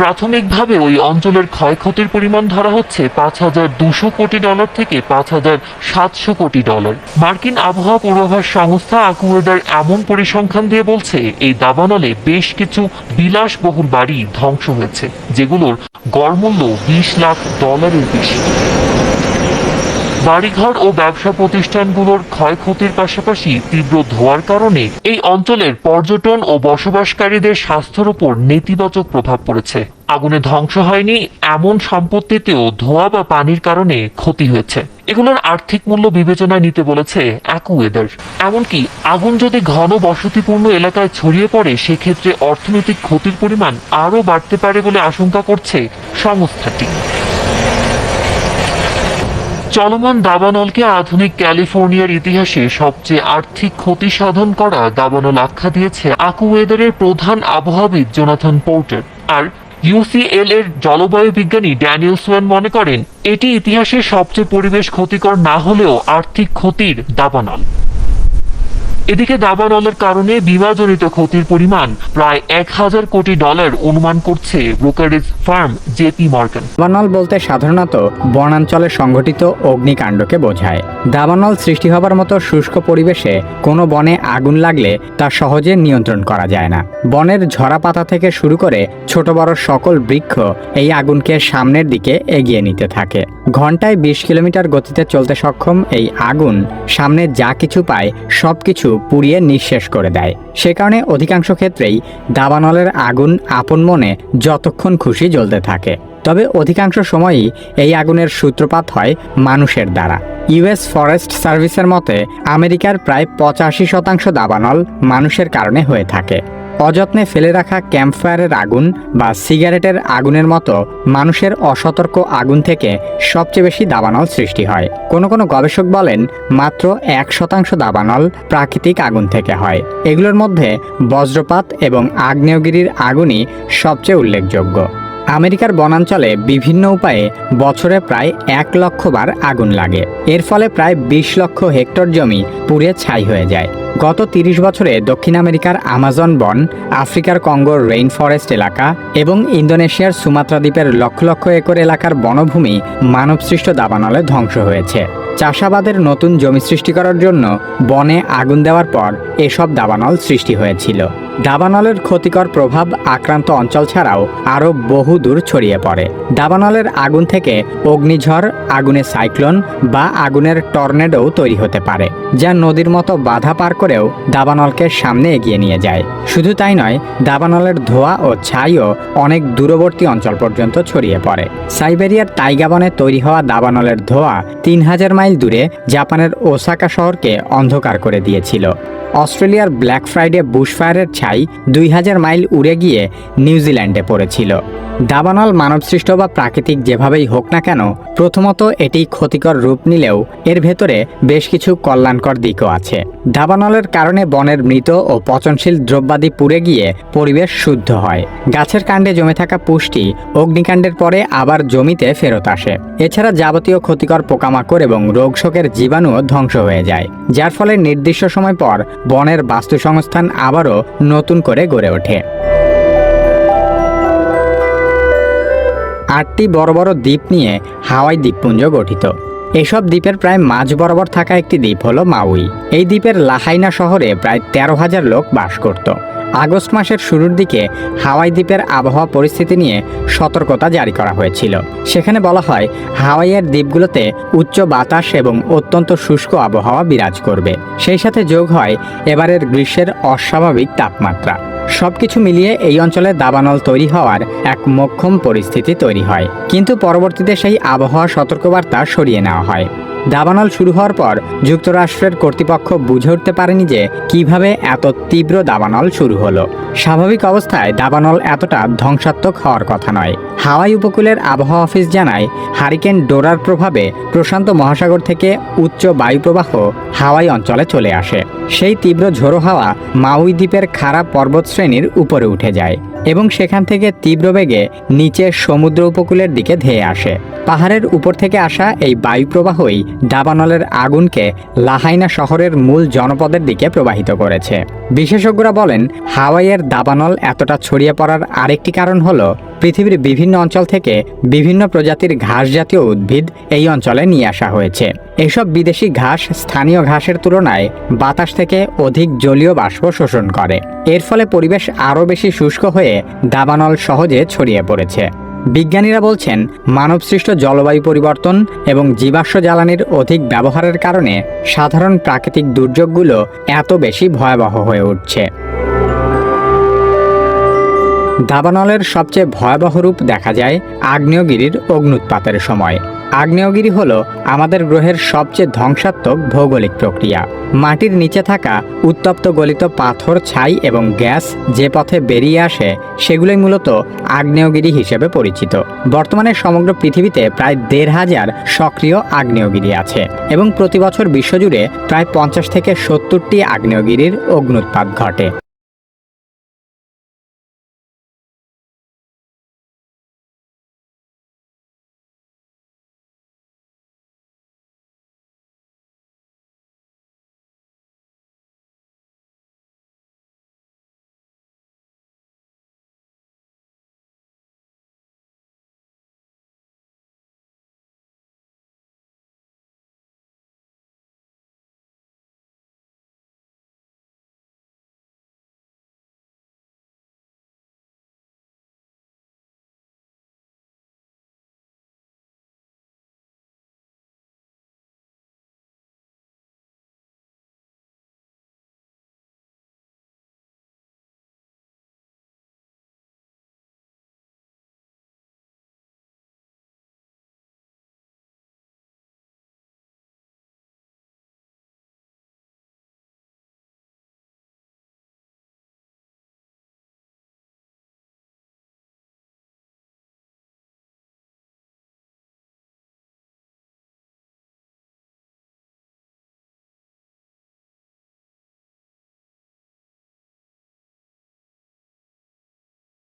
প্রাথমিকভাবে ওই অঞ্চলের ক্ষয়ক্ষতির পরিমাণ ধরা হচ্ছে পাঁচ হাজার দুশো কোটি ডলার থেকে পাঁচ হাজার সাতশো কোটি ডলার। মার্কিন আবহাওয়া পূর্বাভাস সংস্থা আকুয়েদার এমন পরিসংখ্যান দিয়ে বলছে, এই দাবানলে বেশ কিছু বিলাসবহুল বাড়ি ধ্বংস হয়েছে, যেগুলোর গড়মূল্য বিশ লাখ ডলারের বেশি। বাড়িঘর ও ব্যবসা প্রতিষ্ঠানগুলোর ক্ষয়ক্ষতির পাশাপাশি তীব্র ধোঁয়ার কারণে এই অঞ্চলের পর্যটন ও বসবাসকারীদের স্বাস্থ্যের উপর নেতিবাচক প্রভাব পড়েছে। আগুনে ধ্বংস হয়নি এমন সম্পত্তিতেও ধোঁয়া বা পানির কারণে ক্ষতি হয়েছে। এগুলোর আর্থিক মূল্য বিবেচনায় নিতে বলেছে অ্যাকুয়েদার এমনকি আগুন যদি ঘন বসতিপূর্ণ এলাকায় ছড়িয়ে পড়ে, সেক্ষেত্রে অর্থনৈতিক ক্ষতির পরিমাণ আরও বাড়তে পারে বলে আশঙ্কা করছে সংস্থাটি। চলমান দাবানলকে আধুনিক ক্যালিফোর্নিয়ার ইতিহাসে সবচেয়ে আর্থিক ক্ষতি সাধন করা দাবানল আখ্যা দিয়েছে আকুয়েদারের প্রধান আবহাওয়াবিদ জোনাথন পোর্টার। আর ইউসিএল এর জলবায়ু বিজ্ঞানী ড্যানিয়েল সোয়েন মনে করেন, এটি ইতিহাসের সবচেয়ে পরিবেশ ক্ষতিকর না হলেও আর্থিক ক্ষতির দাবানল। এদিকে দাবানলের কারণে বিমাজনিত ক্ষতির পরিমাণ প্রায় এক হাজার কোটি ডলার অনুমান করছে ব্রোকারেজ ফার্ম জেপি মর্গান দাবানল বলতে সাধারণত বনাঞ্চলে সংঘটিত অগ্নিকাণ্ডকে বোঝায়। দাবানল সৃষ্টি হবার মতো শুষ্ক পরিবেশে কোনো বনে আগুন লাগলে তা সহজে নিয়ন্ত্রণ করা যায় না। বনের ঝরা পাতা থেকে শুরু করে ছোট বড় সকল বৃক্ষ এই আগুনকে সামনের দিকে এগিয়ে নিতে থাকে। ঘন্টায় বিশ কিলোমিটার গতিতে চলতে সক্ষম এই আগুন সামনে যা কিছু পায় সব কিছু পুড়িয়ে নিঃশেষ করে দেয়। সে কারণে অধিকাংশ ক্ষেত্রেই দাবানলের আগুন আপন মনে যতক্ষণ খুশি জ্বলতে থাকে। তবে অধিকাংশ সময়ই এই আগুনের সূত্রপাত হয় মানুষের দ্বারা। ইউএস ফরেস্ট সার্ভিসের মতে, আমেরিকার প্রায় পঁচাশি শতাংশ দাবানল মানুষের কারণে হয়ে থাকে। অযত্নে ফেলে রাখা ক্যাম্পফায়ারের আগুন বা সিগারেটের আগুনের মতো মানুষের অসতর্ক আগুন থেকে সবচেয়ে বেশি দাবানল সৃষ্টি হয়। কোনো কোনো গবেষক বলেন, মাত্র এক শতাংশ দাবানল প্রাকৃতিক আগুন থেকে হয়। এগুলোর মধ্যে বজ্রপাত এবং আগ্নেয়গিরির আগুনই সবচেয়ে উল্লেখযোগ্য। আমেরিকার বনাঞ্চলে বিভিন্ন উপায়ে বছরে প্রায় এক লক্ষ বার আগুন লাগে। এর ফলে প্রায় বিশ লক্ষ হেক্টর জমি পুড়ে ছাই হয়ে যায়। গত তিরিশ বছরে দক্ষিণ আমেরিকার আমাজন বন, আফ্রিকার কঙ্গোর রেইন ফরেস্ট এলাকা এবং ইন্দোনেশিয়ার সুমাত্রা দ্বীপের লক্ষ লক্ষ একর এলাকার বনভূমি মানবসৃষ্ট দাবানলে ধ্বংস হয়েছে। চাষাবাদের নতুন জমি সৃষ্টি করার জন্য বনে আগুন দেওয়ার পর এসব দাবানল সৃষ্টি হয়েছিল। দাবানলের ক্ষতিকর প্রভাব আক্রান্ত অঞ্চল ছাড়াও আরও বহু দূর ছড়িয়ে পড়ে। দাবানলের আগুন থেকে অগ্নিঝড়, আগুনের সাইক্লোন বা আগুনের টর্নেডোও তৈরি হতে পারে, যা নদীর মতো বাধা পার করেও দাবানলকে সামনে এগিয়ে নিয়ে যায়। শুধু তাই নয়, দাবানলের ধোঁয়া ও ছাইও অনেক দূরবর্তী অঞ্চল পর্যন্ত ছড়িয়ে পড়ে। সাইবেরিয়ার তাইগাবনে তৈরি হওয়া দাবানলের ধোঁয়া তিন হাজার মাইল দূরে জাপানের ওসাকা শহরকে অন্ধকার করে দিয়েছিল। অস্ট্রেলিয়ার ব্ল্যাক ফ্রাইডে বুশফায়ারের ছাই দুই হাজার মাইল উড়ে গিয়ে নিউজিল্যান্ডে পড়েছিল। দাবানল মানবসৃষ্ট বা প্রাকৃতিক যেভাবেই হোক না কেন, প্রথমত এটি ক্ষতিকর রূপ নিলেও এর ভেতরে বেশ কিছু কল্যাণকর দিকও আছে। দাবানলের কারণে বনের মৃত ও পচনশীল দ্রব্যাদি পুড়ে গিয়ে পরিবেশ শুদ্ধ হয়। গাছের কাণ্ডে জমে থাকা পুষ্টি অগ্নিকাণ্ডের পরে আবার জমিতে ফেরত আসে। এছাড়া যাবতীয় ক্ষতিকর পোকামাকড় এবং রোগশোকের জীবাণুও ধ্বংস হয়ে যায়, যার ফলে নির্দিষ্ট সময় পর বনের বাস্তুসংস্থান আবারও নতুন করে গড়ে ওঠে। আটটি বড় বড় দ্বীপ নিয়ে হাওয়াই দ্বীপপুঞ্জ গঠিত। এসব দ্বীপের প্রায় মাঝ বরাবর থাকা একটি দ্বীপ হলো মাউই। এই দ্বীপের লাহাইনা শহরে প্রায় তেরো হাজার লোক বাস করত। আগস্ট মাসের শুরুর দিকে হাওয়াই দ্বীপের আবহাওয়া পরিস্থিতি নিয়ে সতর্কতা জারি করা হয়েছিল। সেখানে বলা হয়, হাওয়াইয়ের দ্বীপগুলোতে উচ্চ বাতাস এবং অত্যন্ত শুষ্ক আবহাওয়া বিরাজ করবে। সেই সাথে যোগ হয় এবারের গ্রীষ্মের অস্বাভাবিক তাপমাত্রা। সবকিছু মিলিয়ে এই অঞ্চলে দাবানল তৈরি হওয়ার এক মোক্ষম পরিস্থিতি তৈরি হয়। কিন্তু পরবর্তীতে সেই আবহাওয়া সতর্কবার্তা সরিয়ে নেওয়া হয়। দাবানল শুরু হওয়ার পর যুক্তরাষ্ট্রের কর্তৃপক্ষ বুঝে উঠতে পারেনি যে কীভাবে এত তীব্র দাবানল শুরু হলো। স্বাভাবিক অবস্থায় দাবানল এতটা ধ্বংসাত্মক হওয়ার কথা নয়। হাওয়াই উপকূলের আবহাওয়া অফিস জানায়, হারিকেন ডোরার প্রভাবে প্রশান্ত মহাসাগর থেকে উচ্চ বায়ুপ্রবাহ হাওয়াই অঞ্চলে চলে আসে। সেই তীব্র ঝোড়ো হাওয়া মাউই দ্বীপের খারাপ পর্বত শ্রেণির উপরে উঠে যায় এবং সেখান থেকে তীব্র বেগে নিচে সমুদ্র উপকূলের দিকে ধেয়ে আসে। পাহাড়ের উপর থেকে আসা এই বায়ুপ্রবাহই দাবানলের আগুনকে লাহাইনা শহরের মূল জনপদের দিকে প্রবাহিত করেছে। বিশেষজ্ঞরা বলেন, হাওয়াইয়ের দাবানল এতটা ছড়িয়ে পড়ার আরেকটি কারণ হলো, পৃথিবীর বিভিন্ন অঞ্চল থেকে বিভিন্ন প্রজাতির ঘাস জাতীয় উদ্ভিদ এই অঞ্চলে নিয়ে আসা হয়েছে। এসব বিদেশি ঘাস স্থানীয় ঘাসের তুলনায় বাতাস থেকে অধিক জলীয় বাষ্প শোষণ করে। এর ফলে পরিবেশ আরও বেশি শুষ্ক হয়ে দাবানল সহজে ছড়িয়ে পড়েছে। বিজ্ঞানীরা বলছেন, মানবসৃষ্ট জলবায়ু পরিবর্তন এবং জীবাশ্ম জ্বালানির অধিক ব্যবহারের কারণে সাধারণ প্রাকৃতিক দুর্যোগগুলো এত বেশি ভয়াবহ হয়ে উঠছে। দাবানলের সবচেয়ে ভয়াবহ রূপ দেখা যায় আগ্নেয়গিরির অগ্নুৎপাতের সময়। আগ্নেয়গিরি হল আমাদের গ্রহের সবচেয়ে ধ্বংসাত্মক ভৌগোলিক প্রক্রিয়া। মাটির নিচে থাকা উত্তপ্ত গলিত পাথর, ছাই এবং গ্যাস যে পথে বেরিয়ে আসে, সেগুলোই মূলত আগ্নেয়গিরি হিসেবে পরিচিত। বর্তমানে সমগ্র পৃথিবীতে প্রায় দেড় হাজার সক্রিয় আগ্নেয়গিরি আছে এবং প্রতি বছর বিশ্বজুড়ে প্রায় পঞ্চাশ থেকে সত্তরটি আগ্নেয়গিরির অগ্নুৎপাত ঘটে।